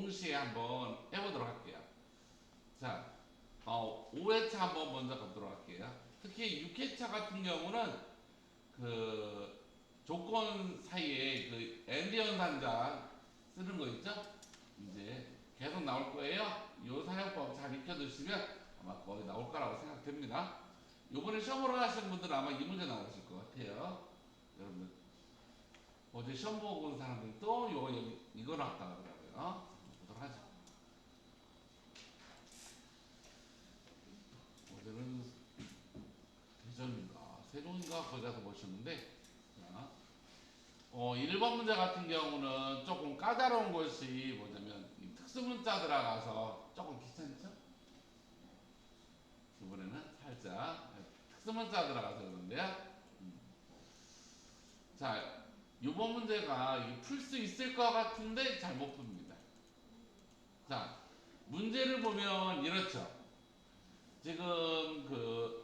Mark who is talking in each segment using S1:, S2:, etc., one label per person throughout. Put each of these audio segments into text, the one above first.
S1: 동시에 한번 해보도록 할게요. 자, 어, 5회차 한번 먼저 가도록 할게요. 특히 6회차 같은 경우는 그 조건 사이에 그 엔디언 산자 쓰는 거 있죠? 이제 계속 나올 거예요. 이 사용법 잘 익혀두시면 아마 거의 나올 거라고 생각됩니다. 요번에 시험으로 하시는 분들은 아마 이 문제 나오실 것 같아요. 여러분들 어제 시험 보고 온 사람들이 또 요, 요, 이거 나왔다 그러더라고요. 1번과 거기 가서 보셨는데 어, 1번 문제 같은 경우는 조금 까다로운 것이 뭐냐면 특수문자 들어가서 조금 귀찮죠? 이번에는 살짝 특수문자 들어가서 그런데요. 음. 자, 이번 문제가 풀 수 있을 것 같은데 잘 못 풉니다. 자, 문제를 보면 이렇죠. 지금 그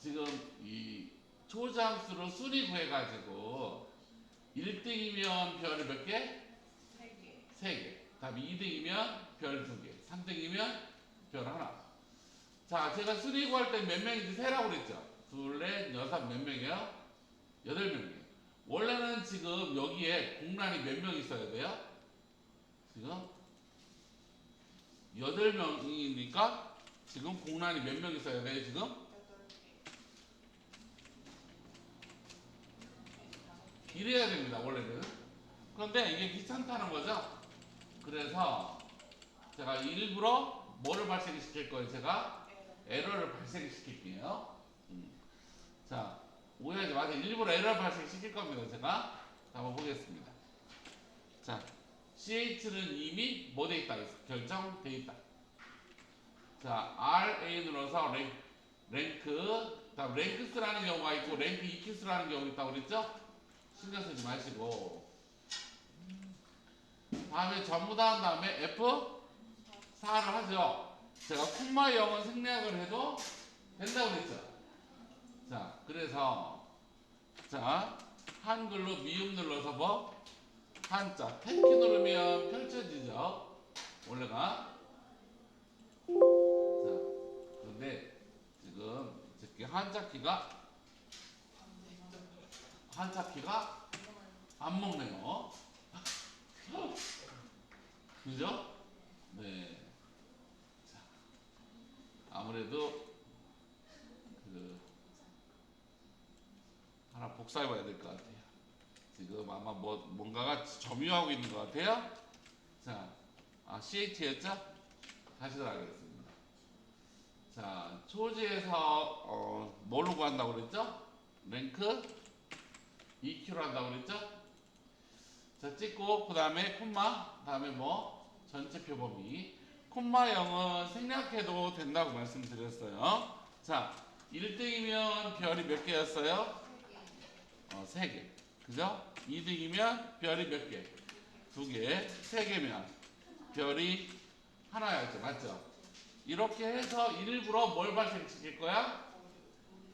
S1: 지금 이 초장수로 순위 구해가지고 1등이면 별을 몇 개?
S2: 세 개.
S1: 3개. 다음에 2등이면 별 2개. 3등이면 별 하나. 자, 제가 순위 구할 때 몇 명인지 세라고 그랬죠? 둘, 넷, 여섯 몇 명이요? 여덟 명이에요. 원래는 지금 여기에 공란이 몇 명 있어야 돼요? 지금 여덟 명이니까 지금 공란이 몇 명 있어야 돼요? 지금
S2: 여덟 개.
S1: 이래야 됩니다. 원래는. 그런데 이게 귀찮다는 거죠. 그래서 제가 일부러 뭐를 발생시킬 거예요? 제가
S2: 에러.
S1: 에러를 발생시킬게요. 음. 자, 오해하지 마세요. 일부러 에러를 발생시킬 겁니다. 제가 자, 한번 보겠습니다. 자, CH는 이미 뭐 돼 있다? 결정돼 있다. 자, RA 눌러서 랭, 랭크, 다음 랭크스라는 경우가 있고 랭크 EQ스라는 경우가 있다고 그랬죠? 신경 쓰지 마시고 다음에 전부 다 한 다음에 F 4를 하죠. 제가 콤마 0은 생략을 해도 된다고 그랬죠. 자, 그래서 자 한글로 미음 눌러서 뭐 한자 탭키 누르면 펼쳐지죠. 원래가 자 그런데 지금 이렇게 한자 키가 키가 안 먹네요. 그죠? 네. 자, 아무래도 그 하나 복사해봐야 될 것 같아요. 지금 아마 뭐 뭔가가 점유하고 있는 것 같아요. 자, 아 CH였죠? 다시 들어가겠습니다. 자, 초지에서 어, 뭘로 구한다고 그랬죠? 랭크 EQ로 한다고 그랬죠? 자, 찍고 그 다음에 콤마, 다음에 뭐 전체 표 범위. 콤마 0은 생략해도 된다고 말씀드렸어요. 자, 1등이면 별이 몇 개였어요? 어, 3개. 그죠? 2등이면 별이 몇 개? 2개. 3개면 별이 하나였죠. 맞죠? 이렇게 해서 일부러 뭘 발생시킬 거야?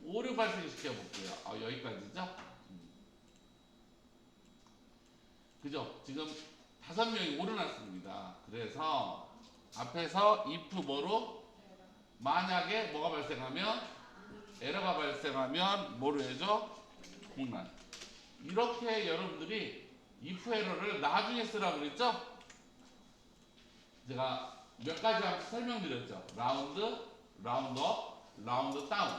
S1: 오류 발생시켜 볼게요. 아, 여기까지죠? 음. 그죠? 지금 다섯 명이 오르났습니다. 그래서 앞에서 if 뭐로. 만약에 뭐가 발생하면 에러가 발생하면 뭐로 해줘? 공란. 이렇게 여러분들이 if 에러를 나중에 쓰라고 그랬죠? 제가 몇 가지 설명드렸죠. 라운드, 라운드업, 라운드 다운,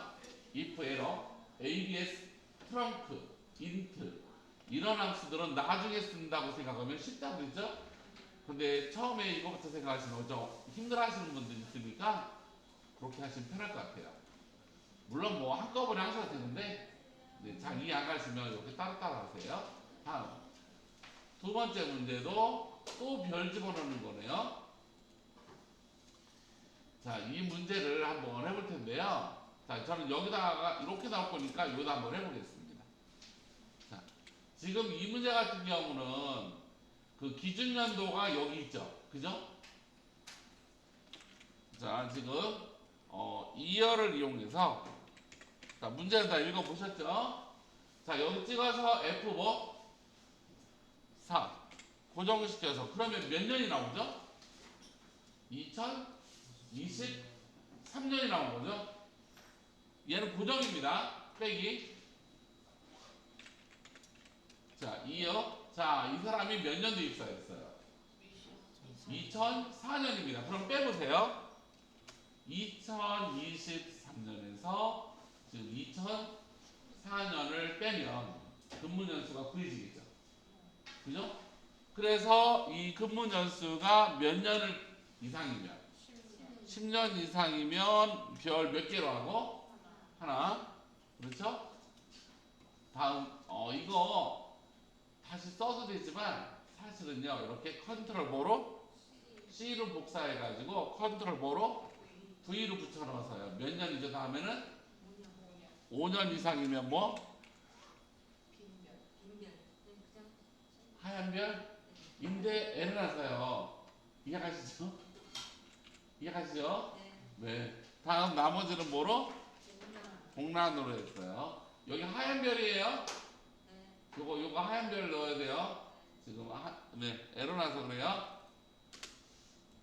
S1: if 에러, abs, 트렁크, 인트 이런 함수들은 나중에 쓴다고 생각하면 쉽다고 그랬죠? 근데 처음에 이거부터 생각하시면 좀 힘들어 하시는 분들이 있으니까 그렇게 하시면 편할 것 같아요. 물론 뭐 한꺼번에 하셔도 되는데 네, 잘 이해 안 가시면 이렇게 따로따로 하세요. 다음 두 번째 문제도 또 별 집어넣는 거네요. 자, 이 문제를 한번 해볼 텐데요. 자, 저는 여기다가 이렇게 나올 거니까 여기다 한번 해보겠습니다. 자, 지금 이 문제 같은 경우는 그 기준 연도가 여기 있죠. 그죠? 자, 지금 어, 2열을 이용해서 자, 문제는 다 읽어보셨죠? 자, 여기 찍어서 F 뭐? 4. 고정시켜서 그러면 몇 년이 나오죠? 2023년이 나온 거죠? 얘는 고정입니다. 빼기. 자, 이어. 자, 이 사람이 몇 년도 입사했어요? 2004년입니다. 그럼 빼보세요. 2023년에서 지금 2004년을 빼면 근무 연수가 구해지겠죠. 그죠? 그래서 이 근무 연수가 몇 년을 이상이면 10년 이상이면 별 몇 개로 하고 하나 그렇죠? 다음 어 이거 다시 써도 되지만 사실은요 이렇게 컨트롤 보로 C로 복사해 가지고 컨트롤 보로 V로 붙여 넣어서요. 몇 년이죠? 다음에는? 5년 이상이면 뭐? 하얀 별? 인데 애를 낳아서요. 이해가시죠? 이해가시죠? 네. 다음 나머지는 뭐로? 공란으로 했어요. 여기 하얀 별이에요 요거 요거 하얀 별 넣어야 돼요 지금 하, 네 애로 나서 그래요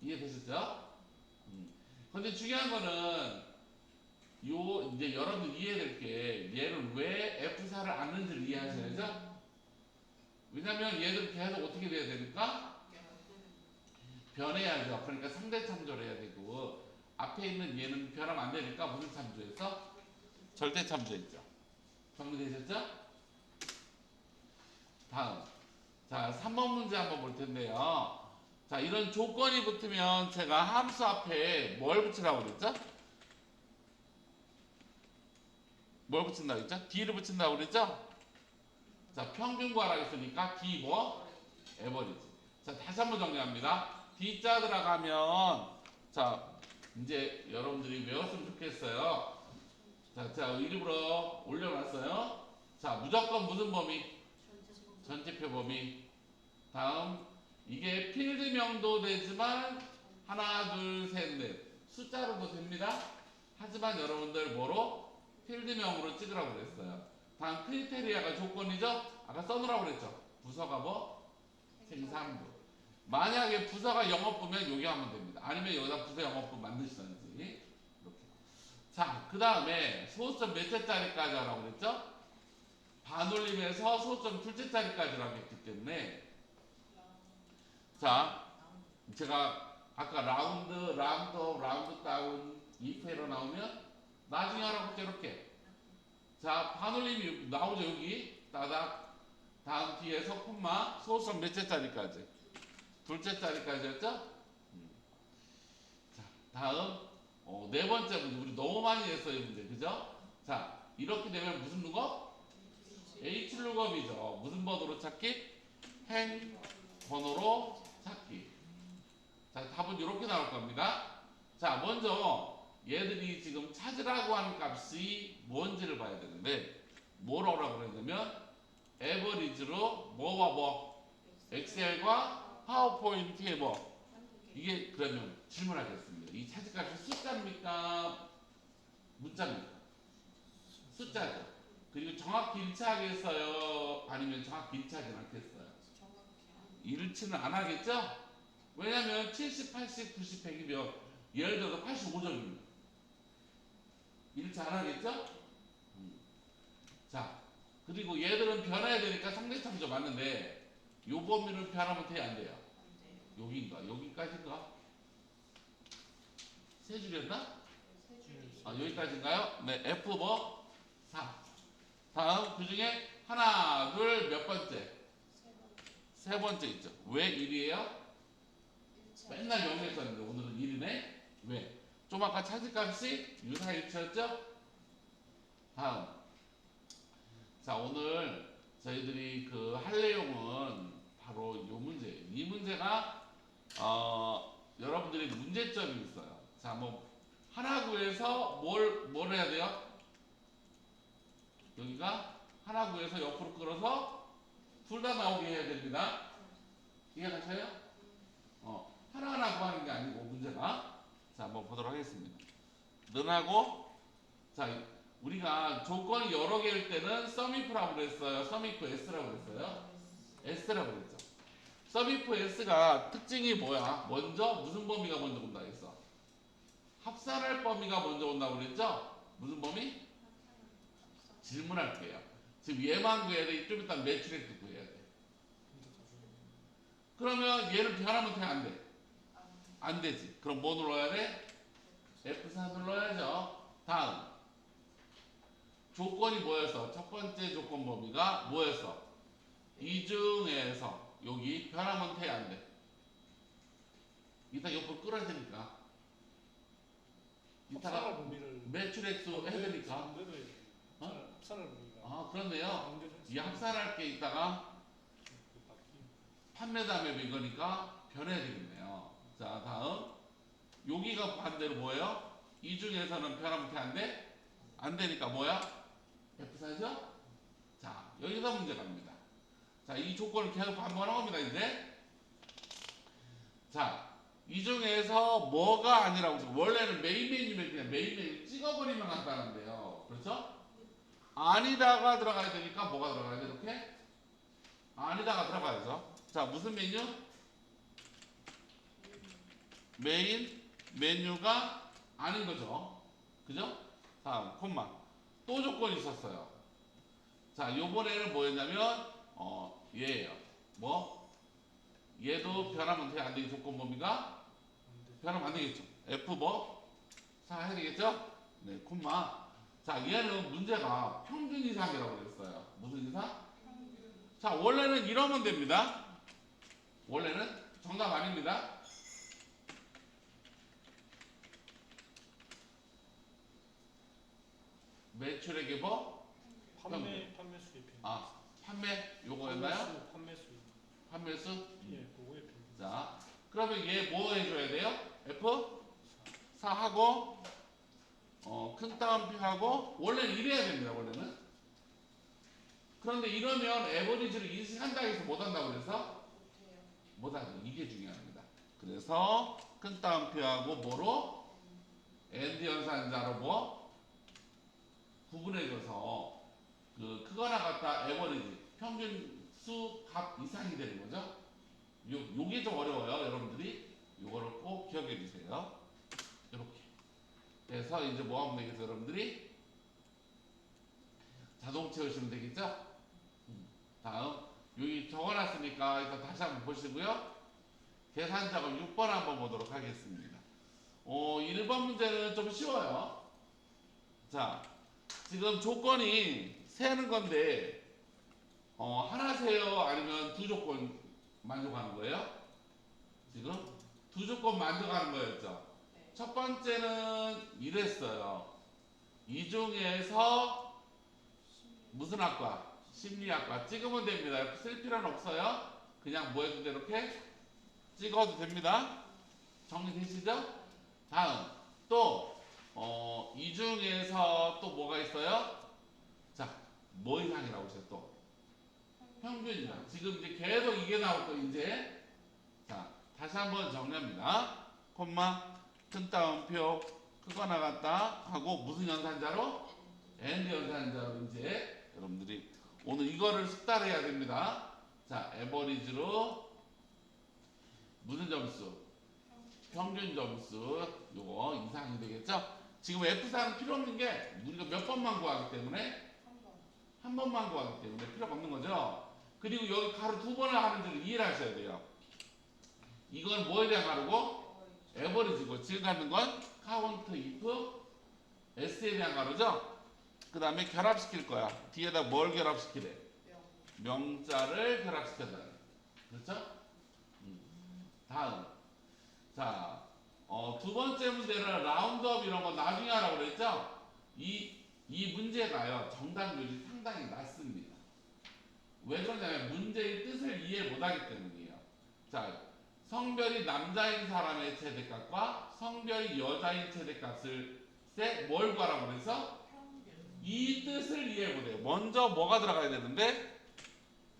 S1: 이해되셨죠? 음. 근데 중요한 거는 요 이제 여러분들 이해될 게 얘를 왜 F4를 안 넣는지를 이해하셔야죠 왜냐면 얘들 계속 어떻게 돼야 되니까 변해야죠. 그러니까 상대 참조를 해야 되고 앞에 있는 얘는 변하면 안 되니까 무슨 참조했어? 절대 참조했죠. 정리되셨죠? 다음. 자, 3번 문제 한번 볼 텐데요. 자, 이런 조건이 붙으면 제가 함수 앞에 뭘 붙이라고 그랬죠? 뭘 붙인다고 그랬죠? D를 붙인다고 그랬죠? 자, 평균 구하라고 했으니까 D 뭐? 에버리지. 자, 다시 한번 정리합니다. D자 들어가면 자, 이제 여러분들이 외웠으면 좋겠어요. 자, 자, 일부러 올려놨어요. 자, 무조건 무슨 범위? 전체표 범위. 다음, 이게 필드명도 되지만 하나, 둘, 셋, 넷 숫자로도 됩니다. 하지만 여러분들 뭐로? 필드명으로 찍으라고 그랬어요. 다음 크리테리아가 조건이죠? 아까 써놓으라고 그랬죠? 부서가 뭐? 생산부. 만약에 부서가 영업부면 여기 하면 됩니다. 아니면 여기다 부서 영업부 만드시던지. 이렇게. 자, 그 다음에 소수점 몇째 짜리까지 하라고 그랬죠? 반올림에서 소수점 둘째 짜리까지라고 했기 때문에 자, 제가 아까 라운드, 라운드, 업, 라운드 다운, 이프로 나오면 나중에 하라고 이렇게. 자, 반올림이 나오죠, 여기. 따닥. 다음 뒤에서 콤마, 소수점 몇째 짜리까지. 둘째 짜리까지였죠? 음. 자, 다음. 어, 네 번째 문제. 우리 너무 많이 했어요, 이 문제. 그죠? 자, 이렇게 되면 무슨 룩업? H 룩업이죠. 무슨 번호로 찾기? 행 번호로 찾기. 자, 답은 이렇게 나올 겁니다. 자, 먼저 얘들이 지금 찾으라고 하는 값이 뭔지를 봐야 되는데 뭐라고 그랬냐면 에버리지로 뭐와 뭐 엑셀과 파워포인트에 뭐 이게 그러면 질문하겠습니다. 이 찾을 값이 숫자입니까? 문자입니까? 숫자죠. 그리고 정확히 일치하게 했어요? 아니면 정확히 일치하지 않겠어요? 일치는 안 하겠죠? 왜냐면 70, 80, 90, 100이면 예를 들어서 85점입니다. 일치 안 하겠죠? 음. 자, 그리고 얘들은 변해야 되니까 상대 참조 맞는데 요 범위를 변하면 돼야 안 돼요? 여기인가? 여기까지인가? 세 줄이었나? 아, 여기까지인가요? 네, F 뭐? 4. 다음 그 중에 하나, 둘, 몇 번째? 세 번째 있죠. 왜 1이에요? 맨날 0을 썼는데 오늘은 1이네? 왜? 좀 아까 차지값이 유사일치였죠? 다음. 자, 오늘 저희들이 그 할 내용은 바로 이 문제예요. 이 문제가, 어, 여러분들이 문제점이 있어요. 자, 뭐, 하나 구해서 뭘, 뭘 해야 돼요? 여기가 하나 구해서 옆으로 끌어서 둘 다 나오게 해야 됩니다. 이해가셔요? 어, 하나하나 구하는 게 아니고 문제가 자 한번 보도록 하겠습니다. 는하고 자 우리가 조건이 여러 개일 때는 썸이프라고 그랬어요. 썸이프 S라고 그랬어요. S라고 그랬죠. 서비프 S가 특징이 뭐야? 먼저 무슨 범위가 먼저 온다 했어? 합산할 범위가 먼저 온다고 그랬죠? 무슨 범위? 질문할게요. 지금 얘만 구해야 돼. 좀 이따 매출액도 구해야 돼. 그러면 얘를 변하면 돼? 안 돼? 안 되지. 그럼 뭐 눌러야 돼? F4 눌러야죠. 다음. 조건이 뭐였어? 첫 번째 조건 범위가 뭐였어? 이 중에서 여기 변하면 돼? 안 돼? 이따 옆으로 끌어야 되니까. 이따가
S3: 범위를
S1: 매출액수 해야 되니까.
S3: 합산할 범위가
S1: 아, 그렇네요.
S3: 가운데로
S1: 이 합산할 게 있다가 판매 다음에 이거니까 변해야 되겠네요. 자, 다음. 여기가 반대로 뭐예요? 이 중에서는 변하면 돼? 안 돼? 안 되니까 뭐야? F4죠? 자, 여기서 문제 갑니다. 자, 이 조건을 계속 반복하는 겁니다, 이제. 자, 이 중에서 뭐가 아니라고 원래는 메인 메뉴면 그냥 메인 메뉴 찍어버리면 간다는데요. 그렇죠? 아니다가 들어가야 되니까 뭐가 들어가야 돼, 이렇게? 아니다가 들어가야죠. 자, 무슨 메뉴? 메인 메뉴가 아닌 거죠. 그죠? 다음, 콤마. 또 조건이 있었어요. 자, 요번에는 뭐였냐면, 어, 얘예요. 뭐? 얘도 변하면 돼, 안 되게 조건 범위가? 변하면 안 되겠죠. F 뭐? 4 해야 되겠죠? 네, 콤마. 자, 얘는 문제가 평균 이상이라고 그랬어요. 무슨 이상? 자, 원래는 이러면 됩니다. 원래는 정답 아닙니다. 매출액의 뭐?
S3: 판매 판매 평균.
S1: 아, 판매 요거였나요?
S3: 판매 수.
S1: 판매 수?
S3: 예, 그거의 평균.
S1: 자, 그러면 얘 뭐 해줘야 돼요? F 4 하고 어, 큰 따옴표 하고 원래는 이래야 됩니다. 원래는. 그런데 이러면 에버리지를 인식한다 해서 못한다고 그래서 못하죠. 이게 중요합니다. 그래서 큰 따옴표하고 뭐로 엔드 연산자로 뭐 구분해줘서 그 크거나 같다 에버리지 평균 수 값 이상이 되는 거죠. 요 요게 좀 어려워요, 여러분들이. 요거를 꼭 기억해 주세요. 그래서 이제 뭐 하면 되겠어요, 여러분들이? 자동 채우시면 되겠죠? 음, 다음 여기 적어놨으니까 일단 다시 한번 보시고요. 계산 작업 6번 한번 보도록 하겠습니다. 어, 1번 문제는 좀 쉬워요. 자, 지금 조건이 세는 건데 어, 하나 세요 아니면 두 조건 만족하는 거예요? 지금 두 조건 만족하는 거였죠.
S2: 네.
S1: 첫 번째는 이랬어요. 이 중에서 무슨 학과? 심리학과 찍으면 됩니다. 쓸 필요는 없어요. 그냥 뭐 해도 돼 이렇게 찍어도 됩니다. 정리되시죠? 다음 또 어, 이 중에서 또 뭐가 있어요? 자, 뭐 이상이라고 했어요 또? 평균이다. 지금 이제 계속 이게 나올 거 이제 자 다시 한번 정리합니다. 콤마 큰 따옴표 크거 나갔다 하고 무슨 연산자로 엔드 연산자로 이제 여러분들이 오늘 이거를 숙달해야 됩니다. 자 에버리지로 무슨 점수? 평균 점수 요거 이상이 되겠죠? 지금 F4는 필요 없는 게 우리가 몇 번만 구하기 때문에
S2: 한
S1: 번만 구하기 때문에 필요가 없는 거죠. 그리고 여기 가로 두 번을 하는 줄 이해를 하셔야 돼요. 이건 뭐에 대한 가로고? 에버리지고 지금 하는 건 카운트 if s에 대한 가로죠. 그 다음에 결합시킬 거야. 뒤에다 뭘 결합시키래?
S2: 명
S1: 명자를 결합시켰다. 그렇죠? 음. 다음. 자, 어, 두 번째 문제는 라운드업 이런 거 나중에 하라고 그랬죠? 이, 이 문제가요, 정답률이 상당히 낮습니다. 왜 그러냐면 문제의 뜻을 이해 못하기 때문이에요. 자, 성별이 남자인 사람의 최대값과 성별이 여자인 최대값을 쎄뭘 구하라고 그래서 이 뜻을 이해 못해요. 먼저 뭐가 들어가야 되는데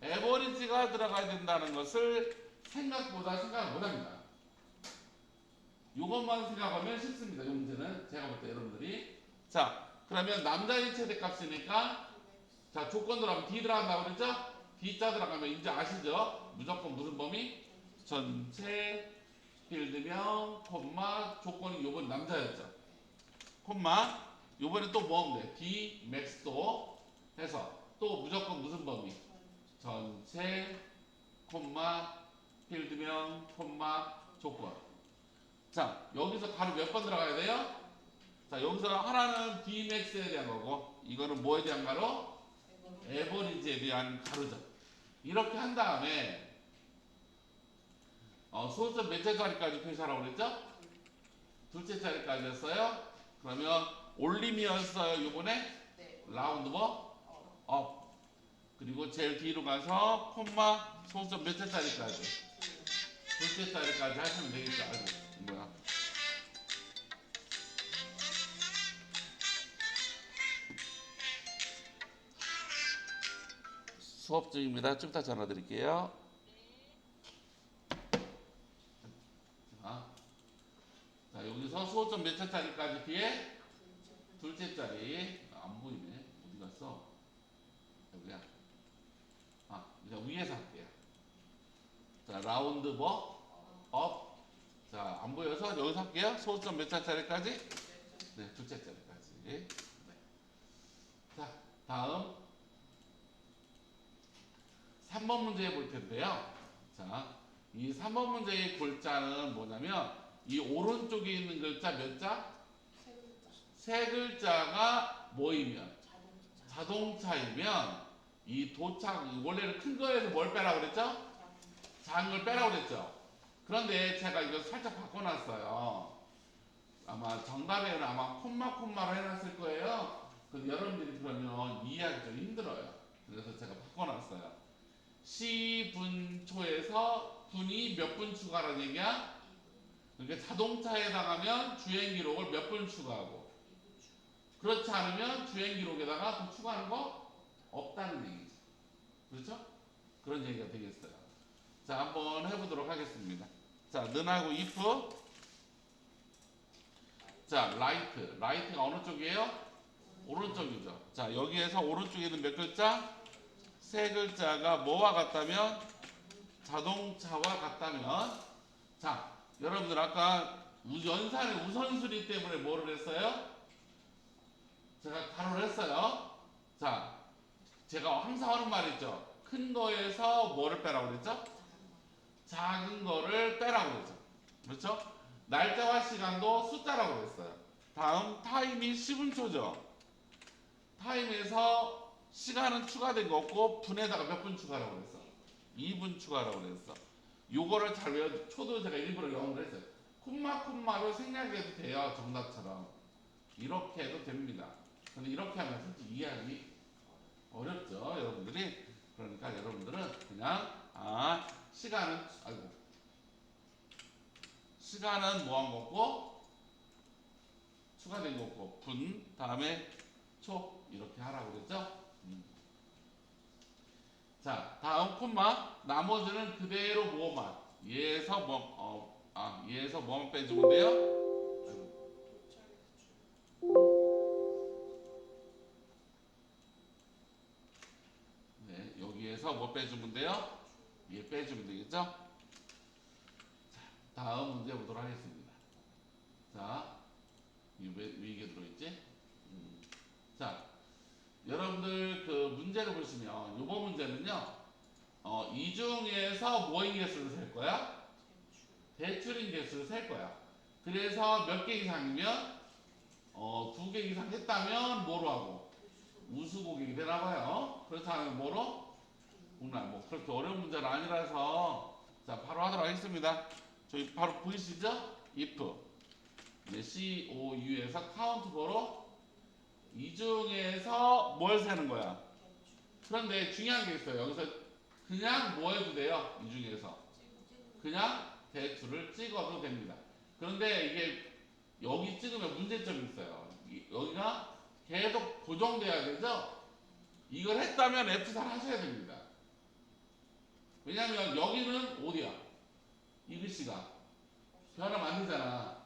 S1: 에버리지가 들어가야 된다는 것을 생각보다 생각을 못합니다. 이것만 생각하면 쉽습니다. 이 문제는 제가 볼 때 여러분들이 자 그러면 남자인 최대값이니까 자 조건으로 하면 D 들어간다고 그랬죠? D자 들어가면 이제 아시죠? 무조건 무슨 범위? 전체 필드명 콤마 조건이 요번 남자였죠. 콤마 요번에 또뭐 하면 돼? D 맥스도 해서 또 무조건 무슨 범위? 전체 콤마 필드명 콤마 조건. 자 여기서 가로 몇 번 들어가야 돼요? 자 여기서 하나는 D 맥스에 대한 거고 이거는 뭐에 대한 가로? 에버리지에 대한 가로죠. 이렇게 한 다음에 어, 소수점 몇째 자리까지 표시하라고 그랬죠? 둘째 자리까지였어요. 그러면 올림이었어요. 요번에
S2: 네.
S1: 라운드 뭐? 업. 그리고 제일 뒤로 가서 콤마 소수점 몇째 자리까지? 둘째 자리까지 하시면 되겠죠. 아이고, 뭐야. 수업 중입니다. 좀 이따 전화 드릴게요. 자, 자 여기서 수호점 몇째 자리까지 뒤에 둘째 자리 아, 안 보이네. 어디 갔어? 여기야. 아, 이제 위에서 할게요. 자, 라운드 뭐? 업. 자, 안 보여서 여기서 할게요. 소수점 몇째 자리까지? 네, 둘째 자리까지. 네. 자, 다음 3번 문제 볼 텐데요. 자, 이 3번 문제의 골자는 뭐냐면 이 오른쪽에 있는 글자 몇 자? 세 글자가 모이면 자동차이면 이 도착 원래는 큰 거에서 뭘 빼라고 그랬죠? 작은 걸 빼라고 그랬죠? 그런데 제가 이거 살짝 바꿔놨어요. 아마 정답에는 아마 콤마 콤마로 해놨을 거예요. 근데 여러분들이 그러면 이해하기 좀 힘들어요. 그래서 제가 바꿔놨어요. 10분초에서 분이 몇 분 추가라는 얘기야? 그러니까 자동차에 나가면 주행 기록을 몇 분 추가하고 그렇지 않으면 주행 기록에다가 더 추가하는 거 없다는 얘기죠. 그렇죠? 그런 얘기가 되겠어요. 자, 한번 해보도록 하겠습니다. 자, 는하고 if. 자, right. right가 어느 쪽이에요? 오른쪽이죠. 자, 여기에서 오른쪽에 있는 몇 글자? 세 글자가 뭐와 같다면? 자동차와 같다면? 자, 여러분들 아까 우- 연산의 우선순위 때문에 뭐를 했어요? 제가 가로를 했어요. 자, 제가 항상 하는 말 있죠. 큰 거에서 뭐를 빼라고 그랬죠? 작은 거를 빼라고 그랬죠. 그렇죠? 날짜와 시간도 숫자라고 그랬어요. 다음 타임이 10분 초죠. 타임에서 시간은 추가된 거 없고 분에다가 몇 분 추가라고 그랬어? 2분 추가라고 그랬어. 요거를 잘 외워 초도 제가 일부러 영어를 했어요. 콤마 콤마로 생략해도 돼요. 정답처럼. 이렇게 해도 됩니다. 근데 이렇게 하면 솔직히 이해하기 어렵죠, 여러분들이. 그러니까 여러분들은 그냥 아 시간은 아이고 시간은 뭐한 거고 추가된 거고 분 다음에 초 이렇게 하라고 그랬죠. 음. 자 다음 콤마 나머지는 그대로 뭐만 얘에서 뭐 어 아 얘에서 뭐만 빼주면 돼요. 네, 여기에서 뭐 빼주면 돼요? 얘 빼주면 되겠죠? 자, 다음 문제 보도록 하겠습니다. 자, 이왜 이게 들어있지? 음. 자, 여러분들 그 문제를 보시면 이번 문제는요, 어, 이 중에서 뭐인 개수를 셀 거야? 대출인 개수를 셀 거야. 그래서 몇 개 이상이면 어, 두 개 이상 했다면 뭐로 하고? 우수 고객이 되나 봐요. 그렇지 않으면 뭐로? 공란. 뭐 그렇게 어려운 문제는 아니라서 자 바로 하도록 하겠습니다. 저희 바로 보이시죠? if 네, C O U에서 카운트 보로 이 중에서 뭘 세는 거야? 그런데 중요한 게 있어요. 여기서 그냥 뭐 해도 돼요? 이 중에서 그냥 대출을 찍어도 됩니다. 그런데 이게 여기 찍으면 문제점이 있어요. 이- 여기가 계속 고정돼야 되죠? 이걸 했다면 F4를 하셔야 됩니다. 왜냐면 여기는 어디야? 이 글씨가 변하면 안 되잖아.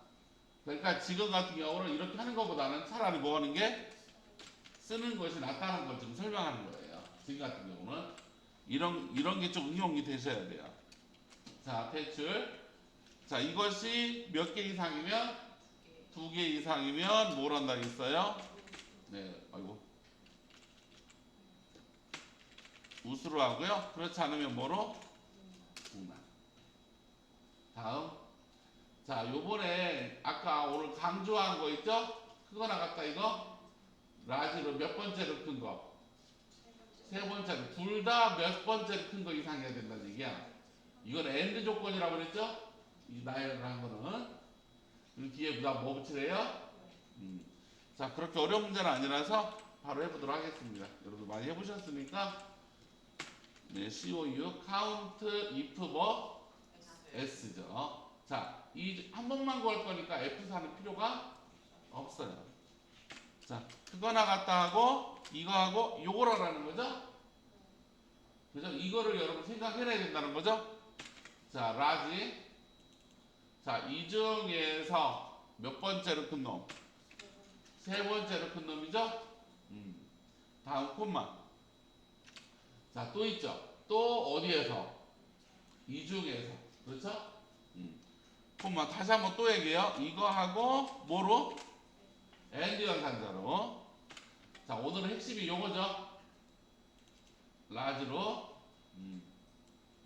S1: 그러니까 지금 같은 경우는 이렇게 하는 것보다는 차라리 뭐 하는 게 쓰는 것이 낫다는 걸좀 설명하는 거예요. 지금 같은 경우는. 이런 이런 게 좀 응용이 되셔야 돼요. 자, 대출. 자, 이것이 몇 개 이상이면 두 개 이상이면 뭘 한다 했어요? 네, 아이고. 우수로 하고요. 그렇지 않으면 뭐로? 공란. 다음. 자, 요번에 아까 오늘 강조한 거 있죠? 크거 나갔다 이거? 라지로 몇 번째로 큰 거? 세 번째로. 둘 다 몇 번째로 큰 거 이상해야 된다는 얘기야. 이건 엔드 조건이라고 그랬죠? 이 나열을 한 거는. 그리고 뒤에 그다음 뭐 붙이래요? 음. 자, 그렇게 어려운 문제는 아니라서 바로 해보도록 하겠습니다. 여러분 많이 해보셨으니까 네, COU, count, if 뭐 S죠. 자, 이 한 번만 구할 거니까 F 사는 필요가 없어요. 자, 그거 나갔다 하고 이거 하고 요걸 하라는 거죠? 그죠? 이거를 여러분 생각해내야 된다는 거죠? 자, 라지. 자, 이 중에서 몇 번째로 큰 놈? 세 번째로 큰 놈이죠? 음. 다음 콤마. 자, 또 있죠? 또 어디에서? 이 중에서. 그렇죠? 음. 콤마. 다시 한번 또 얘기해요. 이거 하고 뭐로? 엔드 연산자로. 자, 오늘은 핵심이 요거죠? 라지로. 음.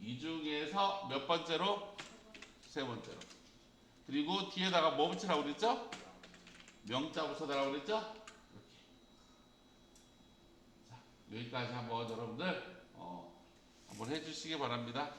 S1: 이 중에서 몇 번째로? 세 번째로. 그리고 뒤에다가 뭐 붙이라고 그랬죠? 명자 붙여달라고 그랬죠? 이렇게. 자, 여기까지 한번 여러분들 어, 한번 해주시기 바랍니다.